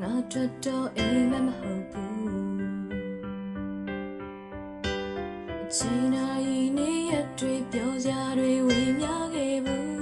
ငါတို့တော့အိမ်မမဟုတ်ဘူးအချိန်တိုင်းနေရက်တွေပြောစရာတွေဝေမျှခဲ့ဘူး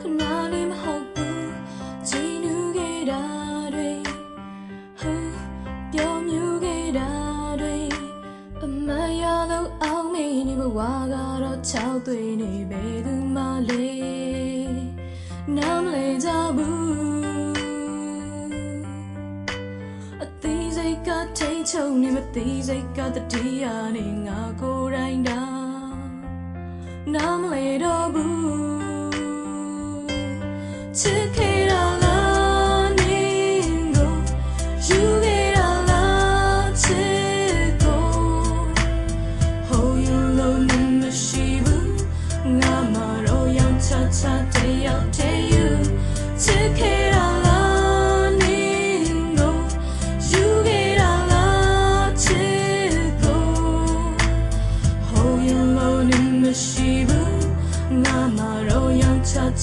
ခဏလေးမဟုတ်ဘူးချိန်နူးခဲ့တာတွေဟိုပြောမြူခဲ့တာတွေအမရလို့အောင်မင်းနေဘဝကတော့ချောက်သွေးနေဘယ်သူမှလေနားမလဲကြဘူး ထိတ်ချုံနေမသေးစိတ်ကတတိယနေငါကိုယ်တိုင်တာနားမလဲတော့ဘူးချစ်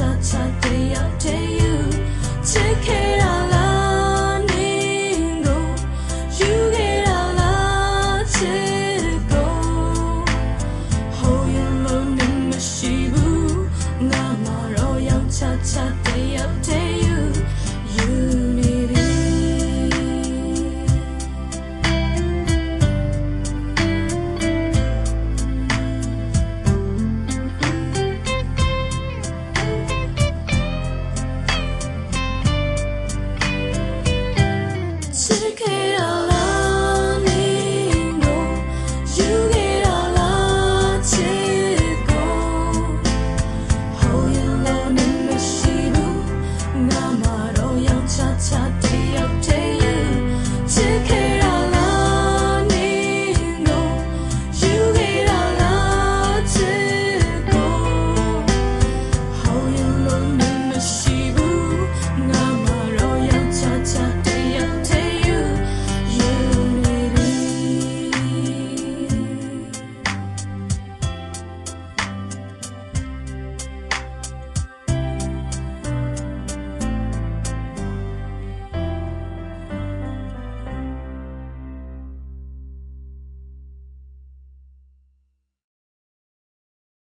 shut, shut, not tears.